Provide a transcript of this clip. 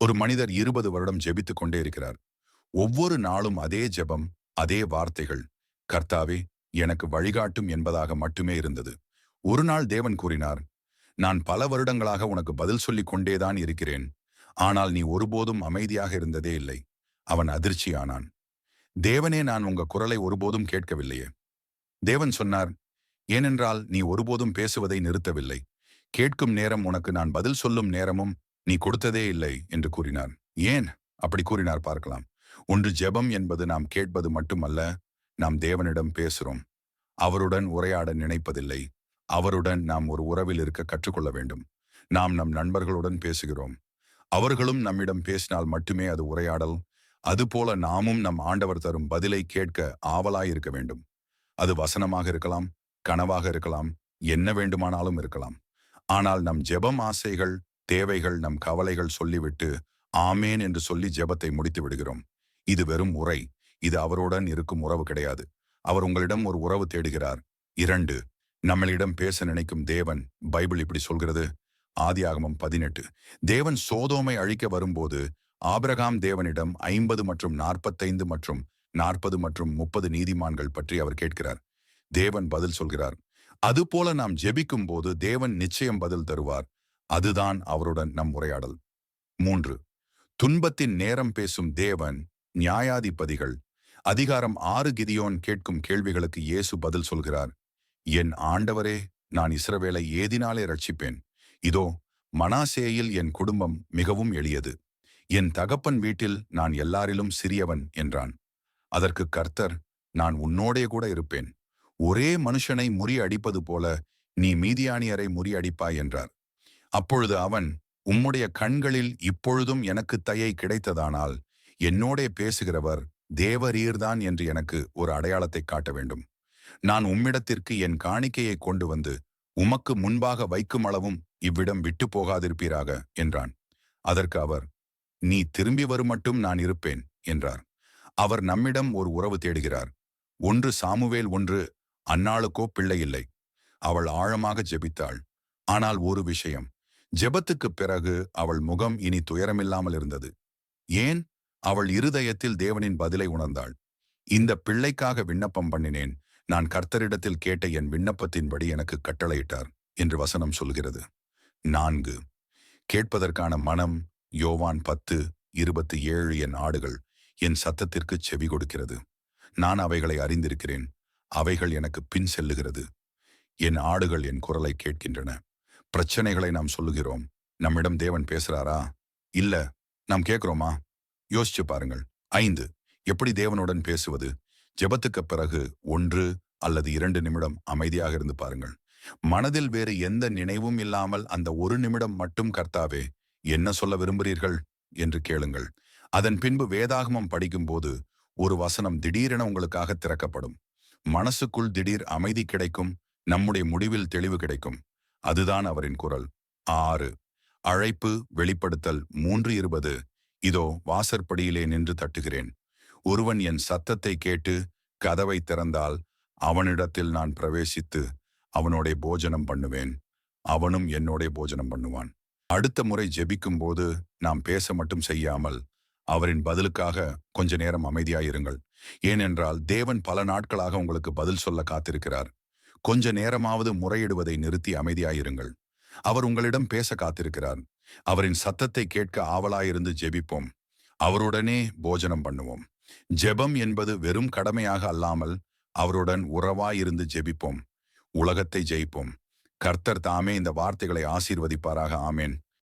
ஒரு மனிதர் இருபது வருடம் ஜெபித்துக் கொண்டே இருக்கிறார். ஒவ்வொரு நாளும் அதே ஜெபம் அதே வார்த்தைகள். கர்த்தாவே எனக்கு வழிகாட்டும் என்பதாக மட்டுமே இருந்தது. ஒரு நாள் தேவன் கூறினார் நான் பல வருடங்களாக உனக்கு பதில் சொல்லிக் கொண்டேதான் இருக்கிறேன். ஆனால் நீ ஒருபோதும் அமைதியாக இருந்ததே இல்லை. அவன் அதிர்ச்சியானான். தேவனே நான் உங்க குரலை ஒருபோதும் கேட்கவில்லையே. தேவன் சொன்னார் ஏனென்றால் நீ ஒருபோதும் பேசுவதை நிறுத்தவில்லை. கேட்கும் நேரம் உனக்கு நான் பதில் சொல்லும் நேரமும் நீ கொடுத்ததே இல்லை என்று கூறினார் ஏன்? அப்படி கூறினார் பார்க்கலாம். ஒன்று ஜெபம் என்பது நாம் கேட்பது மட்டுமல்ல நாம் தேவனிடம் பேசுகிறோம் அவருடன் உரையாட நினைப்பதில்லை. அவருடன் நாம் ஒரு உறவில் இருக்க கற்றுக்கொள்ள வேண்டும். நாம் நம் நண்பர்களுடன் பேசுகிறோம். அவர்களும் நம்மிடம் பேசினால் மட்டுமே அது உரையாடல். அதுபோல நாமும் நம் ஆண்டவர் தரும் பதிலை கேட்க ஆவலாயிருக்க வேண்டும். அது வசனமாக இருக்கலாம் கனவாக இருக்கலாம் என்ன வேண்டுமானாலும் இருக்கலாம். ஆனால் நம் ஜெபம் ஆசைகள் தேவைகள் நம் கவலைகள் சொல்லிவிட்டு ஆமேன் என்று சொல்லி ஜெபத்தை முடித்து விடுகிறோம். இது வெறும் உரை. இது அவருடன் இருக்கும் உறவு கிடையாது. அவர் உங்களிடம் ஒரு உறவு தேடுகிறார். இரண்டு நம்மளிடம் பேச நினைக்கும் தேவன் பைபிள் இப்படி சொல்கிறது. ஆதியாகமம் பதினெட்டு. தேவன் சோதோமை அழிக்க வரும்போது ஆபிரகாம் தேவனிடம் ஐம்பது மற்றும் நாற்பத்தைந்து மற்றும் நாற்பது மற்றும் முப்பது நீதிமான்கள் பற்றி அவர் கேட்கிறார். தேவன் பதில் சொல்கிறார். அதுபோல நாம் ஜெபிக்கும் போது தேவன் நிச்சயம் பதில் தருவார். அதுதான் அவருடன் நம் உரையாடல். மூன்று. துன்பத்தின் நேரம் பேசும் தேவன் நியாயாதிபதிகள். அதிகாரம் ஆறு கிதியோன் கேட்கும் கேள்விகளுக்கு இயேசு பதில் சொல்கிறார். என் ஆண்டவரே நான் இஸ்ரவேலை ஏதினாலே ரட்சிப்பேன் இதோ மனாசேயில் என் குடும்பம் மிகவும் எளியது. என் தகப்பன் வீட்டில் நான் எல்லாரிலும் சிறியவன் என்றான். அதற்கு கர்த்தர் நான் உன்னோடே கூட இருப்பேன். ஒரே மனுஷனை முறியடிப்பது போல நீ மீதியானியரை முறியடிப்பாய் என்றார். அப்பொழுது அவன் உம்முடைய கண்களில் இப்பொழுதும் எனக்கு தயை கிடைத்ததானால் என்னோடே பேசுகிறவர் தேவரீர்தான் என்று எனக்கு ஒரு அடையாளத்தை காட்ட வேண்டும். நான் உம்மிடத்திற்கு என் காணிக்கையை கொண்டு வந்து உமக்கு முன்பாக வைக்கும் அளவும் இவ்விடம் விட்டு போகாதிருப்பீராக என்றான். அதற்கு அவர் நீ திரும்பி வரும் மட்டும் நான் இருப்பேன் என்றார். அவர் நம்மிடம் ஒரு உறவு தேடுகிறார். ஒன்று சாமுவேல் ஒன்று அன்னாளுக்கோ பிள்ளை இல்லை. அவள் ஆழமாக ஜெபித்தாள். ஆனால் ஒரு விஷயம் ஜெபத்துக்குப் பிறகு அவள் முகம் இனி துயரமில்லாமல் இருந்தது. ஏன்? அவள் இருதயத்தில் தேவனின் பதிலை உணர்ந்தாள். இந்த பிள்ளைக்காக விண்ணப்பம் பண்ணினேன். நான் கர்த்தரிடத்தில் கேட்ட என் விண்ணப்பத்தின்படி எனக்கு கட்டளையிட்டார் என்று வசனம் சொல்கிறது. நான்கு. கேட்பதற்கான மனம் யோவான் பத்து இருபத்தி ஏழு என் ஆடுகள் என் சத்தத்திற்கு செவி கொடுக்கிறது. நான் அவைகளை அறிந்திருக்கிறேன். அவைகள் எனக்கு பின் செல்லுகிறது. என் ஆடுகள் என் குரலை கேட்கின்றன. பிரச்சனைகளை நாம் சொல்லுகிறோம். நம்மிடம் தேவன் பேசுறாரா? இல்ல நாம் கேட்கிறோமா? யோசிச்சு பாருங்கள். ஐந்து எப்படி தேவனுடன் பேசுவது? ஜெபத்துக்கு பிறகு ஒன்று அல்லது இரண்டு நிமிடம் அமைதியாக இருந்து பாருங்கள். மனதில் வேறு எந்த நினைவும் இல்லாமல் அந்த ஒரு நிமிடம் மட்டும் கர்த்தாவே என்ன சொல்ல விரும்புகிறீர்கள்? என்று கேளுங்கள். அதன் பின்பு வேதாகமம் படிக்கும்போது ஒரு வசனம் திடீரென உங்களுக்காக திறக்கப்படும். மனசுக்குள் திடீர் அமைதி கிடைக்கும். நம்முடைய முடிவில் தெளிவு கிடைக்கும். அதுதான் அவரின் குரல். ஆறு. அழைப்பு வெளிப்படுத்தல் மூன்று இருபது. இதோ வாசற்படியிலே நின்று தட்டுகிறேன். ஒருவன் என் சத்தத்தை கேட்டு கதவை திறந்தால் அவனிடத்தில் நான் பிரவேசித்து அவனோட போஜனம் பண்ணுவேன். அவனும் என்னோட போஜனம் பண்ணுவான். அடுத்த முறை ஜெபிக்கும் போது நாம் பேச மட்டும் செய்யாமல் அவரின் பதிலுக்காக கொஞ்ச நேரம் அமைதியாயிருங்கள். ஏனென்றால் தேவன் பல நாட்களாக உங்களுக்கு பதில் சொல்ல காத்திருக்கிறார். கொஞ்ச நேரமாவது முறையிடுவதை நிறுத்தி அமைதியாயிருங்கள். அவர் உங்களிடம் பேச காத்திருக்கிறார். அவரின் சத்தத்தை கேட்க ஆவலாயிருந்து ஜெபிப்போம். அவருடனே போஜனம் பண்ணுவோம். ஜெபம் என்பது வெறும் கடமையாக அல்லாமல் அவருடன் உறவாயிருந்து ஜெபிப்போம். உலகத்தை ஜெயிப்போம். கர்த்தர் தாமே இந்த வார்த்தைகளை ஆசீர்வதிப்பாராக. ஆமேன்.